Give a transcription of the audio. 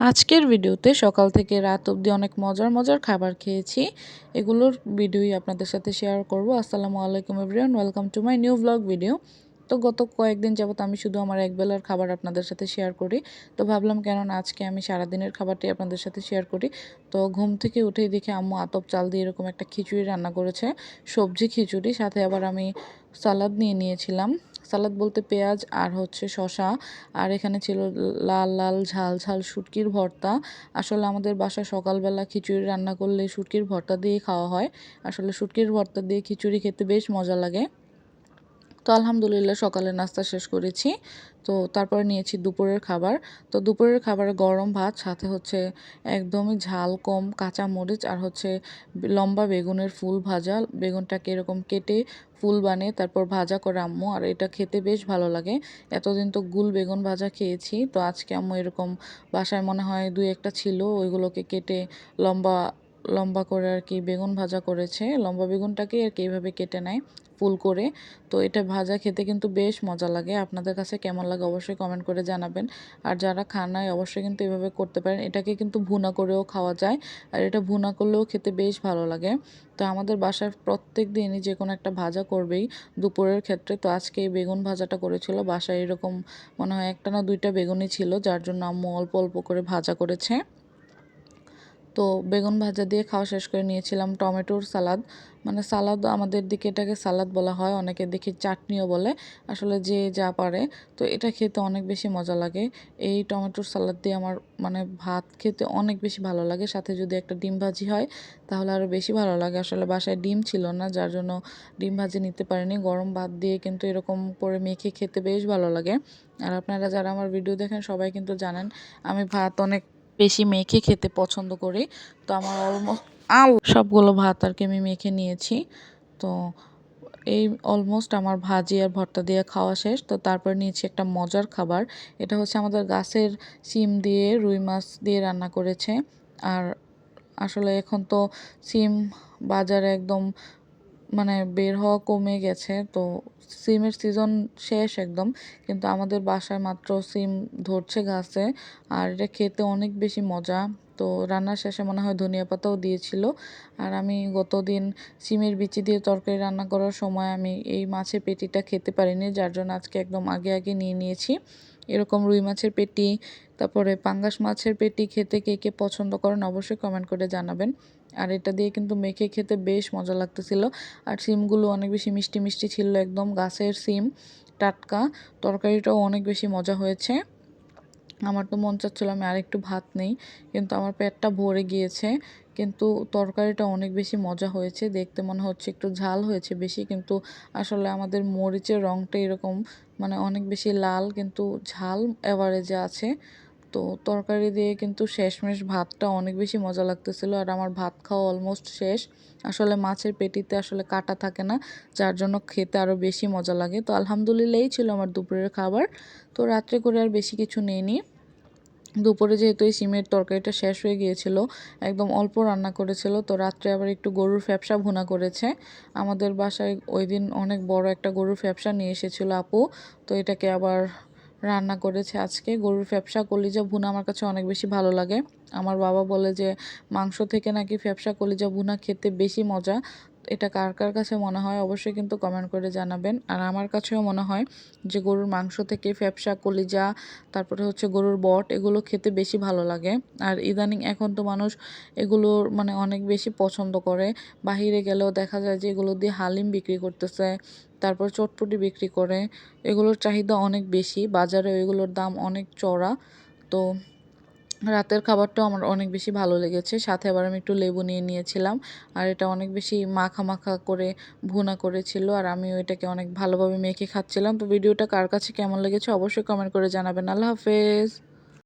আজকের ভিডিওতে সকাল থেকে রাত অবধি অনেক মজার মজার খাবার খেয়েছি। এগুলোর ভিডিওই আপনাদের সাথে শেয়ার করব। আসসালামু আলাইকুম everyone welcome to my new blog video তো গত কয়েকদিন যাবত আমি শুধু আমার একবেলার খাবার আপনাদের সাথে শেয়ার করি। তো ভাবলাম কেননা আজকে আমি সারাদিনের খাবারটি আপনাদের সাথে শেয়ার করি। তো ঘুম থেকে উঠেই দেখে আম্মু আতপ চাল দিয়ে এরকম একটা খিচুড়ি রান্না করেছে, সবজি খিচুড়ি। সাথে আবার আমি সালাদ নিয়ে নিয়েছিলাম। সালাদ বলতে পেঁয়াজ আর হচ্ছে শশা আর এখানে ছিল লাল লাল, ঝাল ঝাল শুটকির ভর্তা। আসলে আমাদের বাসায় সকালবেলা খিচুড়ি রান্না করলে শুটকির ভর্তা দিয়ে খাওয়া হয়। আসলে শুটকির ভর্তা দিয়ে খিচুড়ি খেতে বেশ মজা লাগে। তো আলহামদুলিল্লাহ সকালে নাস্তা শেষ করেছি। তো তারপরে নিয়েছি দুপুরের খাবার। তো দুপুরের খাবারে গরম ভাত, সাথে হচ্ছে একদমই ঝাল, কম কাঁচা মরিচ আর হচ্ছে লম্বা বেগুনের ফুল ভাজা। বেগুনটাকে এরকম কেটে ফুল বানিয়ে তারপর ভাজা করে আম্মু, আর এটা খেতে বেশ ভালো লাগে। এতদিন তো গুল বেগুন ভাজা খেয়েছি। তো আজকে আম্মু এরকম বাসায় মনে হয় দুই একটা ছিল, ওইগুলোকে কেটে লম্বা লম্বা করে আর কি বেগুন ভাজা করেছে। লম্বা বেগুনটাকে আর কি এইভাবে কেটে নেয়, ফুল করে। তো এটা ভাজা খেতে কিন্তু বেশ মজা লাগে। আপনাদের কাছে কেমন লাগে অবশ্যই কমেন্ট করে জানাবেন। আর যারা খান নাই, অবশ্যই কিন্তু এভাবে করতে পারেন। এটাকে কিন্তু ভুনা করেও খাওয়া যায়। আর এটা ভুনা করলেও খেতে বেশ ভালো লাগে। তো আমাদের বাসায় প্রত্যেক দিনই যে কোনো একটা ভাজা করবেই দুপুরের ক্ষেত্রে। তো আজকে এই বেগুন ভাজাটা করেছিল। বাসায় এরকম মনে হয় একটা না দুইটা বেগুনই ছিল, যার জন্য আম্মু অল্প অল্প করে ভাজা করেছে। তো বেগুন ভাজা দিয়ে খাওয়া শেষ করে নিয়েছিলাম টমেটোর সালাদ। মানে সালাদ আমাদের দিকে এটাকে সালাদ বলা হয়, অনেকে দেখি চাটনিও বলে, আসলে যে যা পারে। তো এটা খেতে অনেক বেশি মজা লাগে। এই টমেটোর সালাদ দিয়ে আমার মানে ভাত খেতে অনেক বেশি ভালো লাগে। সাথে যদি একটা ডিম ভাজি হয়, তাহলে আরও বেশি ভালো লাগে। আসলে বাসায় ডিম ছিল না, যার জন্য ডিম ভাজি নিতে পারিনি। গরম ভাত দিয়ে কিন্তু এরকম করে মেখে খেতে বেশ ভালো লাগে। আর আপনারা যারা আমার ভিডিও দেখেন, সবাই কিন্তু জানেন, আমি ভাত অনেক বেশি মেখে খেতে পছন্দ করি। তো আমার অলমোস্ট আল সবগুলো ভাত আর কি আমি মেখে নিয়েছি। তো এই অলমোস্ট আমার ভাজি আর ভর্তা দিয়ে খাওয়া শেষ। তো তারপর নিয়েছি একটা মজার খাবার। এটা হচ্ছে আমাদের গাছের সিম দিয়ে রুই মাছ দিয়ে রান্না করেছে। আর আসলে এখন তো সিম বাজারে একদম মানে বের হওয়া কমে গেছে। তো সিমের সিজন শেষ একদম। কিন্তু আমাদের বাসায় মাত্র সিম ধরছে গাছে। আর এটা খেতে অনেক বেশি মজা। তো রান্নার শেষে মনে হয় ধনিয়া পাতাও দিয়েছিল। আর আমি গত দিন সিমের বিচি দিয়ে তরকারি রান্না করার সময় আমি এই মাছের পেটিটা খেতে পারিনি, যার জন্য আজকে একদম আগে আগে নিয়ে নিয়েছি। এরকম রুই মাছের পেটি, তারপরে পাঙ্গাস মাছের পেটি খেতে কে কে পছন্দ করেন অবশ্যই কমেন্ট করে জানাবেন। আর এটা দিয়ে কিন্তু মেখে খেতে বেশ মজা লাগতেছিল। আর সিমগুলো অনেক বেশি মিষ্টি মিষ্টি ছিল একদম গাছের সিম, টাটকা। তরকারিটাও অনেক বেশি মজা হয়েছে। আমার তো মন চাচ্ছিলো আমি আরেকটু ভাত নেই, কিন্তু আমার পেটটা ভরে গিয়েছে, কিন্তু তরকারিটা অনেক বেশি মজা হয়েছে, দেখতে মনে হচ্ছে একটু ঝাল হয়েছে বেশি, কিন্তু আসলে আমাদের মরিচের রঙটা এরকম মানে অনেক বেশি লাল, কিন্তু ঝাল অ্যাভারেজে আছে। তো তরকারি দিয়ে কিন্তু শেষমেশ ভাতটা অনেক বেশি মজা লাগতেছিল আর আমার ভাত খাওয়া অলমোস্ট শেষ। আসলে মাছের পেটিতে আসলে কাটা থাকে না, যার জন্য খেতে আরও বেশি মজা লাগে। তো আলহামদুলিল্লাহই ছিল আমার দুপুরের খাবার। তো রাত্রে করে আর বেশি কিছু নেইনি। দুপুরে যেহেতু এই সিমের তরকারিটা শেষ হয়ে গিয়েছিল, একদম অল্প রান্না করেছিল, তো রাত্রে আবার একটু গরুর ফ্যাপসা ভুনা করেছে। আমাদের বাসায় ওই দিন অনেক বড় একটা গরুর ফ্যাপসা নিয়ে এসেছিল আপু, তো এটাকে আবার রান্না করেছে আজকে। গরুর ফ্যাপসা, কলিজা, ভুনা আমার কাছে অনেক বেশি ভালো লাগে। আমার বাবা বলে যে, মাংস থেকে নাকি ফ্যাপসা, কলিজা, ভুনা খেতে বেশি মজা। এটা কার কার কাছে মনে হয় অবশ্যই কিন্তু কমেন্ট করে জানাবেন। আর আমার কাছেও মনে হয় যে গরুর মাংস থেকে ফ্যাপসা, কলিজা, তারপরে হচ্ছে গরুর বট, এগুলো খেতে বেশি ভালো লাগে। আর ইদানিং এখন তো মানুষ এগুলোর মানে অনেক বেশি পছন্দ করে। বাহিরে গেলেও দেখা যায় যে এগুলো দিয়ে হালিম বিক্রি করতেছে, তারপর চটপটি বিক্রি করে। এগুলোর চাহিদা অনেক বেশি বাজারে এগুলোর দাম অনেক চড়া তো রাতের খাবারটাও আমার অনেক বেশি ভালো লেগেছে। সাথে আবার আমি একটু লেবু নিয়ে নিয়েছিলাম। আর এটা অনেক বেশি মাখা মাখা করে ভুনা করেছিল। আর আমি ওইটাকে অনেক ভালোভাবে মেখে খাচ্ছিলাম। তো ভিডিওটা কার কাছে কেমন লেগেছে অবশ্যই কমেন্ট করে জানাবেন। আল্লাহ হাফেজ।